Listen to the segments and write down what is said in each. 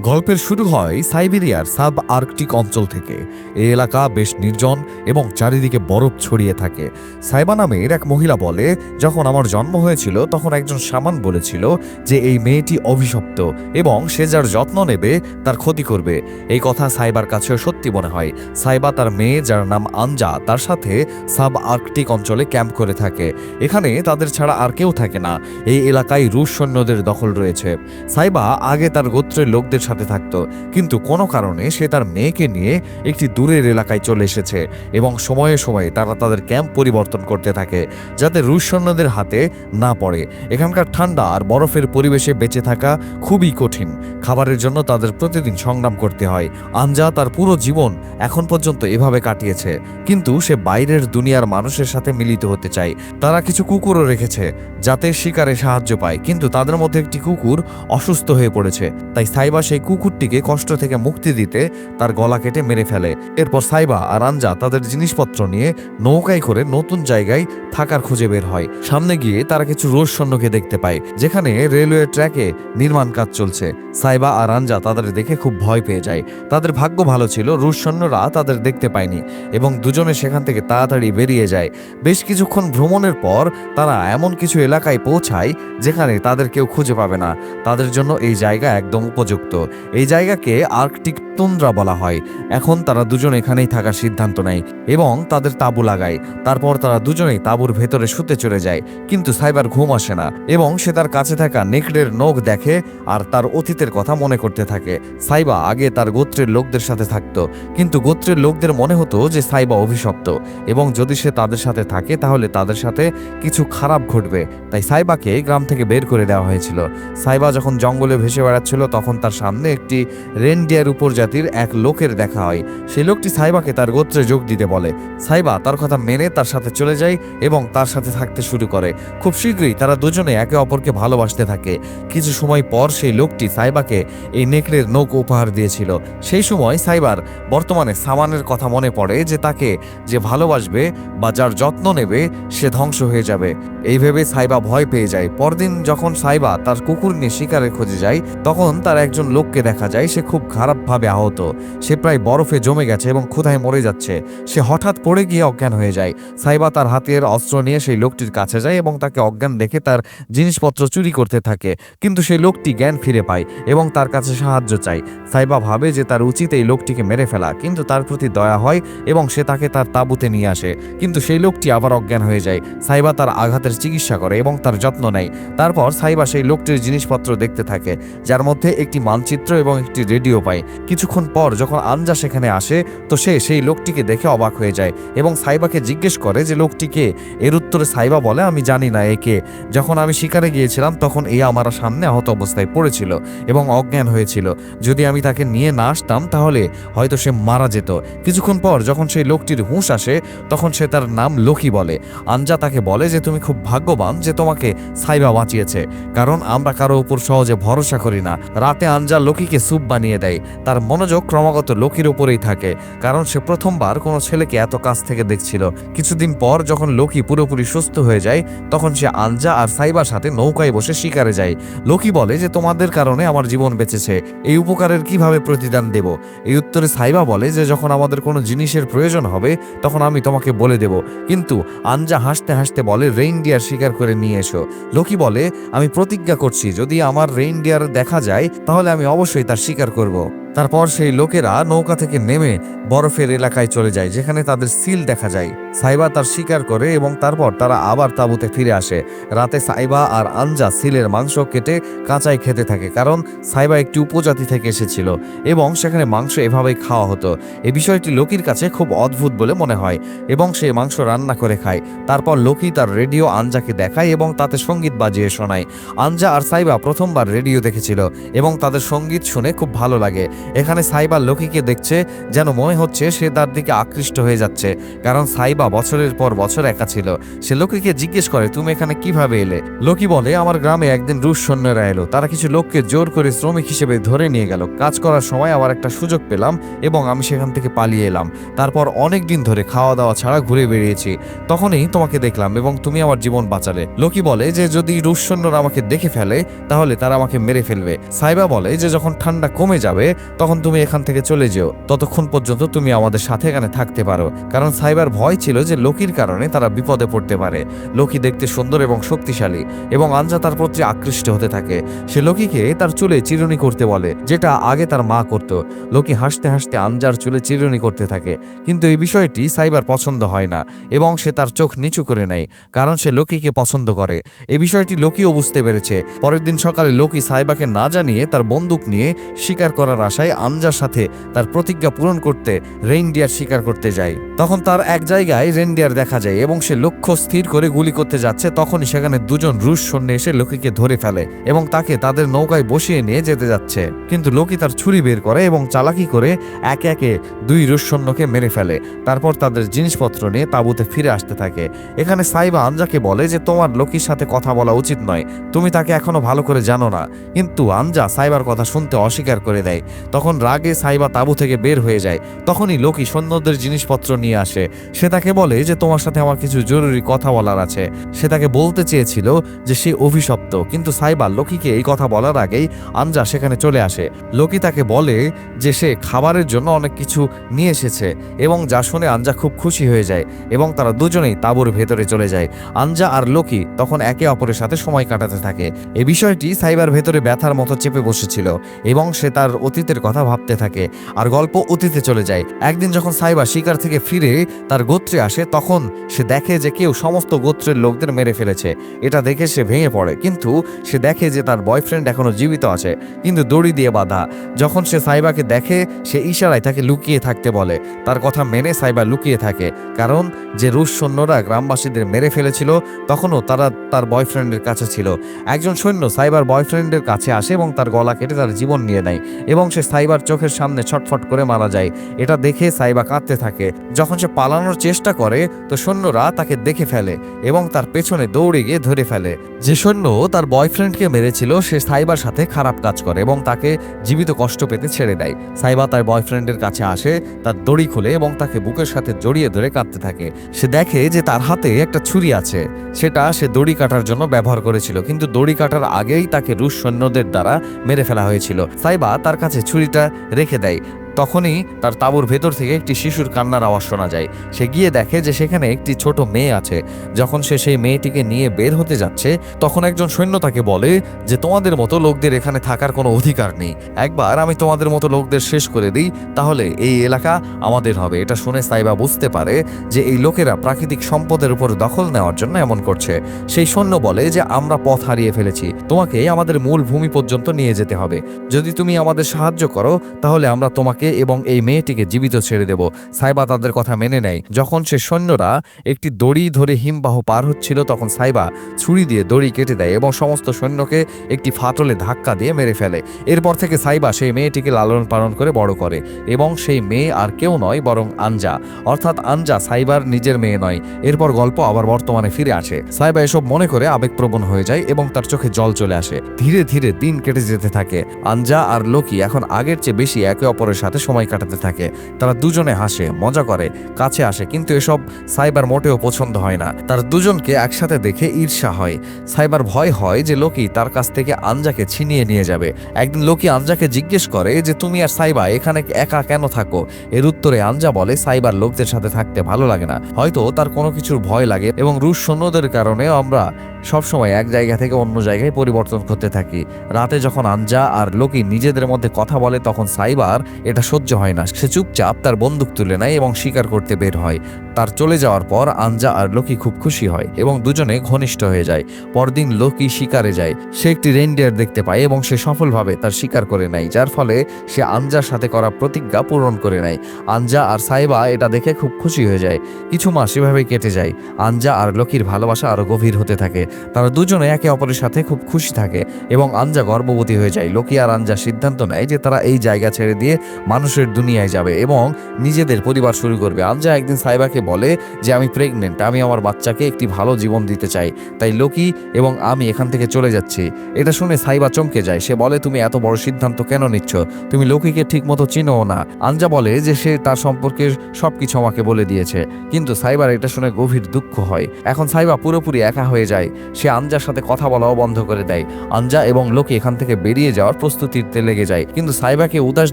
গল্পের শুরু হয় সাইবেরিয়ার সাব আর্কটিক অঞ্চল থেকে। এই এলাকা বেশ নির্জন এবং চারিদিকে বরফ ছড়িয়ে থাকে। সাইবা নামের এক মহিলা বলে, যখন আমার জন্ম হয়েছিল, তখন একজন সামান বলেছিল যে এই মেয়েটি অভিশপ্ত এবং সে যার যত্ন নেবে, তার ক্ষতি করবে। এই কথা সাইবার কাছেও সত্যি মনে হয়। সাইবা তার মেয়ে, যার নাম আঞ্জা তার সাথে সাব আর্কটিক অঞ্চলে ক্যাম্প করে থাকে। এখানে তাদের ছাড়া আর কেউ থাকে না। এই এলাকায় রুশ সৈন্যদের দখল রয়েছে। সাইবা আগে তার গোত্রের লোকদের সাথে থাকতো। কিন্তু কোনো কারণে সে তার মেয়েকে নিয়ে একটি দূরের এলাকায় চলে এসেছে এবং সময়ে সময়ে তারা তাদের ক্যাম্প পরিবর্তন করতে থাকে যাতে রুশ সৈন্যদের হাতে না পড়ে। এখানকার ঠান্ডা আর বরফের পরিবেশে বেঁচে থাকা খুবই কঠিন। খাবারের জন্য তাদের প্রতিদিন সংগ্রাম করতে হয়। আঞ্জা তার পুরো জীবন এখন পর্যন্ত এভাবে কাটিয়েছে। কিন্তু সে বাইরের দুনিয়ার মানুষের সাথে মিলিত হতে চায়। তারা কিছু কুকুরও রেখেছে যাতে শিকারে সাহায্য পায়। কিন্তু তাদের মধ্যে একটি কুকুর অসুস্থ হয়ে পড়েছে। তাই সাইবা সেই কুকুরটিকে কষ্ট থেকে মুক্তি দিতে তার গলা কেটে মেরে ফেলে। এরপর সাইবা আর আঞ্জা তাদের জিনিসপত্র নিয়ে নৌকায় করে নতুন জায়গায় থাকার খুঁজে বের হয়। সামনে গিয়ে তারা কিছু রোজ সৈন্যকে দেখতে পায়, যেখানে রেলওয়ে ট্র্যাকে নির্মাণ কাজ চলছে। সাইবা আর আঞ্জা তাদের দেখে খুব ভয় পেয়ে যায়। তাদের ভাগ্য ভালো ছিল রুশ সৈন্যরা তাদের দেখতে পায়নি এবং দুজনে সেখান থেকে তাড়াতাড়ি বেরিয়ে যায়। বেশ কিছুক্ষণ ভ্রমণের পর তারা এমন কিছু এলাকায় পৌঁছায়, যেখানে তাদের কেউ খুঁজে পাবে না। তাদের জন্য এই জায়গা একদম উপযুক্ত। এই জায়গাকে আর্কটিক তুন্দ্রা বলা হয়। এখন তারা দুজন এখানেই থাকার সিদ্ধান্ত নেয় এবং তাদের তাঁবু লাগায়। তারপর তারা দুজনেই তাঁবুর ভেতরে শুতে চলে যায়, কিন্তু সাইবার ঘুম আসে না এবং সে তার কাছে থাকা নেকড়ের নখ দেখে আর তার অতীতের কথা মনে করতে থাকে। সাইবা আগে তার গোত্রের লোকদের সাথে থাকতো, কিন্তু গোত্রের লোকদের মনে হতো যে সাইবা অভিশপ্ত এবং যদি সে তাদের সাথে থাকে তাহলে তাদের সাথে কিছু খারাপ ঘটবে। তাই সাইবাকে গ্রাম থেকে বের করে দেওয়া হয়েছিল। সাইবা যখন জঙ্গলে ভেসে বেড়াচ্ছিল তখন তার সামনে একটি রেনডিয়ার উপরজাতির এক লোকের দেখা হয়। সেই লোকটি সাইবাকে তার গোত্রে যোগ দিতে বলে। সাইবা তার কথা মেনে তার সাথে চলে যায় এবং তার সাথে থাকতে শুরু করে। খুব শীঘ্রই তারা দুজনে একে অপরকে ভালোবাসতে থাকে। কিছু সময় পর সেই লোকটি সাইবাকে এই নেকড়ের নৌক উপহার দিয়েছিল। সেই সময় সাইবার বর্তমানে সামানের কথা মনে পড়ে যে তাকে যে ভালোবাসবে বা যার যত্ন নেবে, সে ধ্বংস হয়ে যাবে। এই ভেবে সাইবা ভয় পেয়ে যায়। পরদিন যখন সাইবা তার কুকুর নিয়ে শিকারের খোঁজে যায়, তখন তার একজন লোককে দেখা যায়, সে খুব খারাপভাবে আহত। সে প্রায় বরফে জমে গেছে এবং ক্ষুধায় মরে যাচ্ছে। সে হঠাৎ পড়ে গিয়ে অজ্ঞান হয়ে যায়। সাইবা তার হাতের অস্ত্র নিয়ে সেই লোকটির কাছে যায় এবং তাকে অজ্ঞান দেখে তার জিনিসপত্র চুরি করতে থাকে। কিন্তু সেই লোকটি জ্ঞান ফিরে পায় এবং তার কাছে সাহায্য চায়। সাইবা ভাবে যে তার উচিত এই লোকটিকে মেরে ফেলা, কিন্তু তার প্রতি দয়া হয় এবং সে তাকে তার তাঁবুতে নিয়ে আসে। কিন্তু সেই লোকটি আবার অজ্ঞান হয়ে যায়। সাইবা তার আঘাতের চিকিৎসা করে এবং তার যত্ন নেয়। তারপর সাইবা সেই লোকটির জিনিসপত্র দেখতে থাকে, যার মধ্যে একটি মানচিত্র এবং একটি রেডিও পায়। কিছুক্ষণ পর যখন আঞ্জা সেখানে আসে, তো সে সেই লোকটিকে দেখে অবাক হয়ে যায় এবং সাইবাকে জিজ্ঞেস করে যে লোকটিকে এর উত্তরে সাইবা বলে, আমি জানি না একে যখন আমি শিকারে গিয়েছিলাম, তখন এ আমার সামনে আহত অবস্থায় পড়েছিল এবং অজ্ঞান হয়েছিল। যদি আমি তাকে নিয়ে না আসতাম, তাহলে হয়তো সে মারা যেত। কিছুক্ষণ পর যখন সেই লোকটির হুঁশ আসে, তখন সে তার নাম লোকি বলে। আঞ্জা তাকে বলে যে, তুমি খুব ভাগ্যবান যে তোমাকে সাইবা বাঁচিয়েছে। কারণ আমরা কারও উপর সহজে ভরসা করি না। রাতে আঞ্জা লোকিকে স্যুপ বানিয়ে দেয়। তার মনোযোগ ক্রমাগত লোকির উপরেই থাকে, কারণ সে প্রথমবার কোনো ছেলেকে এত কাছ থেকে দেখছিল। কিছুদিন পর যখন লোকি পুরোপুরি সুস্থ হয়ে যায়, তখন সে আঞ্জা আর সাইবার সাথে নৌকায় বসে শিকারে যায়। লোকি বলে যে, তোমাদের কারণে আমার জীবন বেঁচেছে। এই উপকারের কীভাবে প্রতিদান দেব? এই উত্তরে সাইবা বলে যে, যখন আমাদের কোনো জিনিসের প্রয়োজন হবে, তখন আমি তোমাকে বলে দেব। কিন্তু আঞ্জা হাসতে হাসতে বলে, রেইনডিয়ার শিকার করে নিয়ে এসো। লোকি বলে, আমি প্রতিজ্ঞা করছি, যদি আমার রেইনডিয়ার দেখা যায়, তাহলে আমি অবশ্যই তার স্বীকার করব। তারপর সেই লোকেরা নৌকা থেকে নেমে বরফের এলাকায় চলে যায়, যেখানে তাদের সিল দেখা যায়। সাইবা তার শিকার করে এবং তারপর তারা আবার তাঁবুতে ফিরে আসে। রাতে সাইবা আর আঞ্জা সিলের মাংস কেটে কাঁচাই খেতে থাকে, কারণ সাইবা একটি উপজাতি থেকে এসেছিল এবং সেখানে মাংস এভাবেই খাওয়া হতো। এ বিষয়টি লোকির কাছে খুব অদ্ভুত বলে মনে হয় এবং সে মাংস রান্না করে খায়। তারপর লোকি তার রেডিও আঞ্জাকে দেখায় এবং তাতে সংগীত বাজিয়ে শোনায়। আঞ্জা আর সাইবা প্রথমবার রেডিও দেখেছিল এবং তাদের সংগীত শুনে খুব ভালো লাগে। এখানে সাইবা লোকিকে দেখছে যেন মনে হচ্ছে সে তার দিকে আকৃষ্ট হয়ে যাচ্ছে, কারণ সাইবা বছরের পর বছর একা ছিল। সে লোকিকে জিজ্ঞেস করে, তুমি এখানে কীভাবে এলে? লোকি বলে, আমার গ্রামে একদিন রুশ সৈন্যরা এলো। তারা কিছু লোককে জোর করে শ্রমিক হিসেবে ধরে নিয়ে গেল। কাজ করার সময় আমার একটা সুযোগ পেলাম এবং আমি সেখান থেকে পালিয়ে এলাম। তারপর অনেক দিন ধরে খাওয়া দাওয়া ছাড়া ঘুরে বেরিয়েছি তখনই তোমাকে দেখলাম এবং তুমি আমার জীবন বাঁচালে। লোকি বলে, যে যদি রুশ সৈন্যরা আমাকে দেখে ফেলে, তাহলে তারা আমাকে মেরে ফেলবে। সাইবা বলে, যে যখন ঠান্ডা কমে যাবে তখন তুমি এখান থেকে চলে যেও। ততক্ষণ পর্যন্ত তুমি আমাদের সাথে এখানে থাকতে পারো। কারণ সাইবার ভয় ছিল যে লোকির কারণে তারা বিপদে পড়তে পারে। লোকি দেখতে সুন্দর এবং শক্তিশালী এবং আঞ্জা তার প্রতি আকৃষ্ট হতে থাকে। সে লোকিকে তার চুলে চিরুনি করতে বলে, যেটা আগে তার মা করত। লোকি হাসতে হাসতে আঞ্জার চুলে চিরুনি করতে থাকে। কিন্তু এই বিষয়টি সাইবার পছন্দ হয় না এবং সে তার চোখ নিচু করে নেয়, কারণ সে লোকিকে পছন্দ করে। এই বিষয়টি লোকিও বুঝতে পেরেছে। পরের দিন সকালে লোকি সাইবাকে না জানিয়ে তার বন্দুক নিয়ে শিকার করার আশায় আঞ্জার সাথে তার প্রতিজ্ঞা পূরণ করতে রেইনডিয়ার শিকার করতে যায়। তখন তার এক জায়গায় রেইনডিয়ার দেখা যায় এবং সে লক্ষ্য স্থির করে গুলি করতে যাচ্ছে। তখনই সেখানে দুজন রুশ সৈন্য এসে লোকিকে ধরে ফেলে এবং তাকে তাদের নৌকায় বসিয়ে নিয়ে যেতে যাচ্ছে। কিন্তু লোকি তার ছুরি বের করে এবং চালাকি করে একে একে দুই রুশ সৈন্যকে মেরে ফেলে। তারপর তাদের জিনিসপত্র নিয়ে তাঁবুতে ফিরে আসতে থাকে। এখানে সাইবা আঞ্জাকে বলে যে, তোমার লোকির সাথে কথা বলা উচিত নয়। তুমি তাকে এখনও ভালো করে জানো না। কিন্তু আঞ্জা সাইবার কথা শুনতে অস্বীকার করে দেয়। তখন রাগে সাইবা তাঁবু থেকে বের হয়ে যায়। তখনই লোকি সৈন্যদের জিনিসপত্র নিয়ে আসে। সে তাকে বলে যে, তোমার সাথে আমার কিছু জরুরি কথা বলার আছে। সে তাকে বলতে চেয়েছিল যে, সে অভিশপ্ত। কিন্তু সাইবা লোকিকে এই কথা বলার আগেই আঞ্জা সেখানে চলে আসে। লোকি তাকে বলে যে, সে খাবারের জন্য অনেক কিছু নিয়ে এসেছে এবং যা শুনে আঞ্জা খুব খুশি হয়ে যায় এবং তারা দুজনেই তাঁবুর ভেতরে চলে যায়। আঞ্জা আর লোকি তখন একে অপরের সাথে সময় কাটাতে থাকে। এ বিষয়টি সাইবার ভেতরে ব্যথার মতো চেপে বসেছিল এবং সে তার অতীতের কথা ভাবতে থাকে আর গল্প অতীতে চলে যায়। একদিন যখন সাইবা শিকার থেকে ফিরে তার গোত্রে আসে, তখন সে দেখে যে কেউ সমস্ত গোত্রের লোকদের মেরে ফেলেছে। এটা দেখে সে ভেঙে পড়ে। কিন্তু সে দেখে যে তার বয়ফ্রেন্ড এখনও জীবিত আছে, কিন্তু দড়ি দিয়ে বাঁধা। যখন সে সাইবাকে দেখে, সে ইশারায় তাকে লুকিয়ে থাকতে বলে। তার কথা মেনে সাইবা লুকিয়ে থাকে। কারণ যে রুশ সৈন্যরা গ্রামবাসীদের মেরে ফেলেছিল, তখনও তারা তার বয়ফ্রেন্ডের কাছে ছিল। একজন সৈন্য সাইবার বয়ফ্রেন্ডের কাছে আসে এবং তার গলা কেটে তার জীবন নিয়ে নেয়। এবং সে সাইবার চোখের সামনে ছটফট করে মারা যায়। এটা দেখে সাইবা কাঁদতে থাকে। যখন সে পালানোর চেষ্টা করে, তো সৈন্যরা তাকে দেখে ফেলে এবং তার পেছনে দৌড়ে গিয়ে ধরে ফেলে। যে সৈন্য তার বয়ফ্রেন্ডকে মেরেছিল, সে সাইবার সাথে খারাপ কাজ করে এবং তাকে জীবিত কষ্ট পেতে ছেড়ে দেয়। সাইবা তার বয়ফ্রেন্ডের কাছে আসে, তার দড়ি খুলে এবং তাকে বুকের সাথে জড়িয়ে ধরে কাঁদতে থাকে। সে দেখে যে তার হাতে একটা ছুরি আছে। সেটা সে দড়ি কাটার জন্য ব্যবহার করেছিল, কিন্তু দড়ি কাটার আগেই তাকে রুশ সৈন্যদের দ্বারা মেরে ফেলা হয়েছিল। সাইবা তার কাছে ছুরিটা রেখে দেয়। তখনই তার তাঁবুর ভেতর থেকে একটি শিশুর কান্নার আওয়াজ শোনা যায়। সে গিয়ে দেখে যে সেখানে একটি ছোট মেয়ে আছে। যখন সে সেই মেয়েটিকে নিয়ে বের হতে যাচ্ছে, তখন একজন সৈন্য তাকে বলে যে, তোমাদের মতো লোকদের এখানে থাকার কোনো অধিকার নেই। একবার আমি তোমাদের মতো লোকদের শেষ করে দিই, তাহলে এই এলাকা আমাদের হবে। এটা শুনে সাইবা বুঝতে পারে যে, এই লোকেরা প্রাকৃতিক সম্পদের উপর দখল নেওয়ার জন্য এমন করছে। সেই সৈন্য বলে যে, আমরা পথ হারিয়ে ফেলেছি। তোমাকে আমাদের মূল ভূমি পর্যন্ত নিয়ে যেতে হবে। যদি তুমি আমাদের সাহায্য করো, তাহলে আমরা তোমাকে এবং এই মেয়েটিকে জীবিত ছেড়ে দেব। সাইবা তাদের কথা মেনে নেয়। যখন সে সৈন্যরা একটি দড়ি ধরে হিমবাহ পার হচ্ছিল, তখন সাইবা ছুরি দিয়ে দড়ি কেটে দেয় এবং সমস্ত সৈন্যকে একটি ফাটলে ধাক্কা দিয়ে মেরে ফেলে। এরপর থেকে সাইবা সেই মেয়েটিকে লালন পালন করে বড় করে এবং সেই মেয়ে আর কেউ নয়, বরং আঞ্জা অর্থাৎ আঞ্জা সাইবার নিজের মেয়ে নয়। এরপর গল্প আবার বর্তমানে ফিরে আসে। সাইবা এসব মনে করে আবেগপ্রবণ হয়ে যায় এবং তার চোখে জল চলে আসে। ধীরে ধীরে দিন কেটে যেতে থাকে। আঞ্জা আর লোকি এখন আগের চেয়ে বেশি একে অপরের সাথে সময় কাটাতে থাকে। তারা দুজনে হাসে, মজা করে, কাছে আসে, কিন্তু এসব সাইবার মোটেও পছন্দ হয় না। তার দুজনকে একসাথে দেখে ঈর্ষা হয়। সাইবার ভয় হয় যে লোকি তার কাছ থেকে আঞ্জাকে ছিনিয়ে নিয়ে যাবে। একদিন লোকি আঞ্জাকে জিজ্ঞেস করে যে, তুমি আর সাইবা এখানে একা কেন থাকো? এর উত্তরে আঞ্জা বলে, সাইবার লোকদের সাথে থাকতে ভালো লাগে না। হয়তো তার কোনো কিছুর ভয় লাগে এবং রুশ সৈন্যদের কারণে আমরা সবসময় এক জায়গা থেকে অন্য জায়গায় পরিবর্তন করতে থাকি। রাতে যখন আঞ্জা আর লোকি নিজেদের মধ্যে কথা বলে, তখন সাইবার এটা সহ্য হয় না। সে চুপচাপ তার বন্দুক তুলে নেয় এবং শিকার করতে বের হয়। তার চলে যাওয়ার পর আঞ্জা আর লোকি খুব খুশি হয় এবং দুজনে ঘনিষ্ঠ হয়ে যায়। পরদিন লোকি শিকারে যায়। সে একটি রেইনডিয়ার দেখতে পায় এবং সে সফলভাবে তার শিকার করে নেয়, যার ফলে সে আঞ্জার সাথে করা প্রতিজ্ঞা পূরণ করে নেয়। আঞ্জা আর সাইবা এটা দেখে খুব খুশি হয়ে যায়। কিছু মাস এভাবেই কেটে যায়। আঞ্জা আর লোকির ভালোবাসা আরও গভীর হতে থাকে। তারা দুজনে একে অপরের সাথে খুব খুশি থাকে এবং আঞ্জা গর্ভবতী হয়ে যায়। লোকি আর আঞ্জা সিদ্ধান্ত নেয় যে তারা এই জায়গা ছেড়ে দিয়ে মানুষের দুনিয়ায় যাবে এবং নিজেদের পরিবার শুরু করবে। আঞ্জা একদিন সাইবাকে বলে যে আমি প্রেগনেন্ট আমি আমার বাচ্চাকে একটি ভালো জীবন দিতে চাই। তাই লোকি এবং আমি এখান থেকে চলে যাচ্ছি। এটা শুনে সাইবা চমকে যায়। সে বলে, তুমি এত বড় সিদ্ধান্ত কেন নিচ্ছ? তুমি লোকিকে ঠিক মতো চিনো না। আঞ্জা বলে যে সে তার সম্পর্কে সবকিছু আমাকে বলে দিয়েছে। কিন্তু সাইবার এটা শুনে গভীর দুঃখ হয়। এখন সাইবা পুরোপুরি একা হয়ে যায়। সে আঞ্জার সাথে কথা বলাও বন্ধ করে দেয়। আঞ্জা এবং লোকে এখান থেকে বেরিয়ে যাওয়ার প্রস্তুতিতে লেগে যায়। কিন্তু সাইবাকে উদাস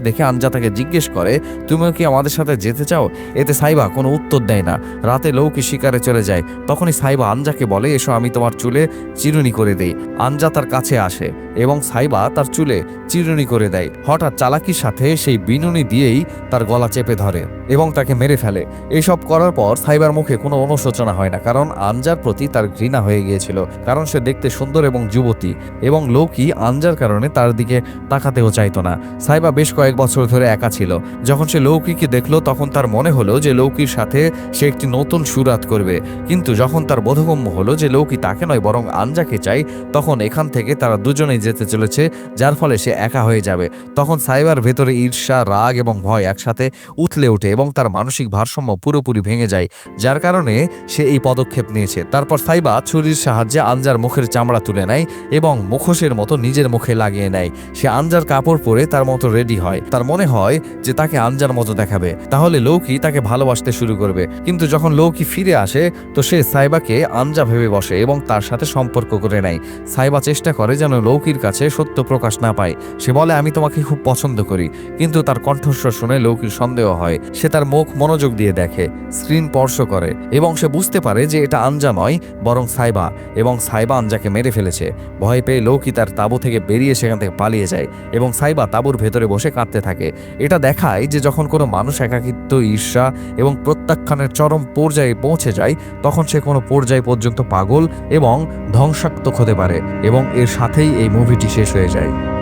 দেখে আঞ্জা তাকে জিজ্ঞেস করে, তুমিও কি আমাদের সাথে যেতে চাও? এতে সাইবা কোনো উত্তর দেয় না। রাতে লৌকি শিকারে চলে যায়। তখনই সাইবা আঞ্জাকে বলে, এসো, আমি তোমার চুলে চিরুনি করে দেই। আঞ্জা তার কাছে আসে এবং সাইবা তার চুলে চিরুনি করে দেয়। হঠাৎ চালাকির সাথে সেই বিনুনি দিয়েই তার গলা চেপে ধরে এবং তাকে মেরে ফেলে। এসব করার পর সাইবার মুখে কোনো অনুশোচনা হয় না, কারণ আঞ্জার প্রতি তার ঘৃণা হয়ে গিয়েছিল, কারণ সে দেখতে সুন্দর এবং যুবতী এবং লৌকি আঞ্জার কারণে তার দিকে তাকাতেও চাইতো না। সাইবা বেশ কয়েক বছর ধরে একা ছিল। যখন সে লৌকিকে দেখল, তখন তার মনে হলো যে লৌকির সাথে সে একটি নতুন সুরাত করবে। কিন্তু যখন তার বোধগম্য হলো যে লৌকি তাকে নয় বরং আঞ্জাকে চাই, তখন এখান থেকে তারা দুজনেই যেতে চলেছে, যার ফলে সে একা হয়ে যাবে। তখন সাইবার ভেতরে ঈর্ষা, রাগ এবং ভয় একসাথে উথলে ওঠে এবং তার মানসিক ভারসাম্য পুরোপুরি ভেঙে যায়, যার কারণে সে এই পদক্ষেপ নিয়েছে। তারপর সাইবা ছুরির সাহায্যে আঞ্জার মুখের চামড়া তুলে নেয় এবং মুখোশের মতো নিজের মুখে লাগিয়ে নেয়। সে আঞ্জার কাপড় পরে তার মতো রেডি হয়। তার মনে হয় যে তাকে আঞ্জার মতো দেখাবে। তাহলে লৌকি তাকে ভালোবাসতে শুরু করবে। কিন্তু যখন লৌকি ফিরে আসে, তো সে সাইবাকে আঞ্জা ভেবে বসে এবং তার সাথে সম্পর্ক করে নেয়। সাইবা চেষ্টা করে যেন লৌকির কাছে সত্য প্রকাশ না পায়। সে বলে, আমি তোমাকে খুব পছন্দ করি। কিন্তু তার কণ্ঠস্বর শুনে লৌকির সন্দেহ হয়। সে তার মুখ মনোযোগ দিয়ে দেখে, স্ক্রিন স্পর্শ করে এবং সে বুঝতে পারে যে এটা আঞ্জা নয়, বরং সাইবা এবং সাইবা আঞ্জাকে মেরে ফেলেছে। ভয় পেয়ে লৌকি তার তাঁবু থেকে বেরিয়ে সেখান থেকে পালিয়ে যায় এবং সাইবা তাঁবুর ভেতরে বসে কাঁদতে থাকে। এটা দেখায় যে যখন কোনো মানুষ একাকিত্ব, ঈর্ষা এবং প্রত্যাখ্যানের চরম পর্যায়ে পৌঁছে যায়, তখন সে কোনো পর্যায় পর্যন্ত পাগল এবং ধ্বংসাত্মক হতে পারে এবং এর সাথেই এই মুভিটি শেষ হয়ে যায়।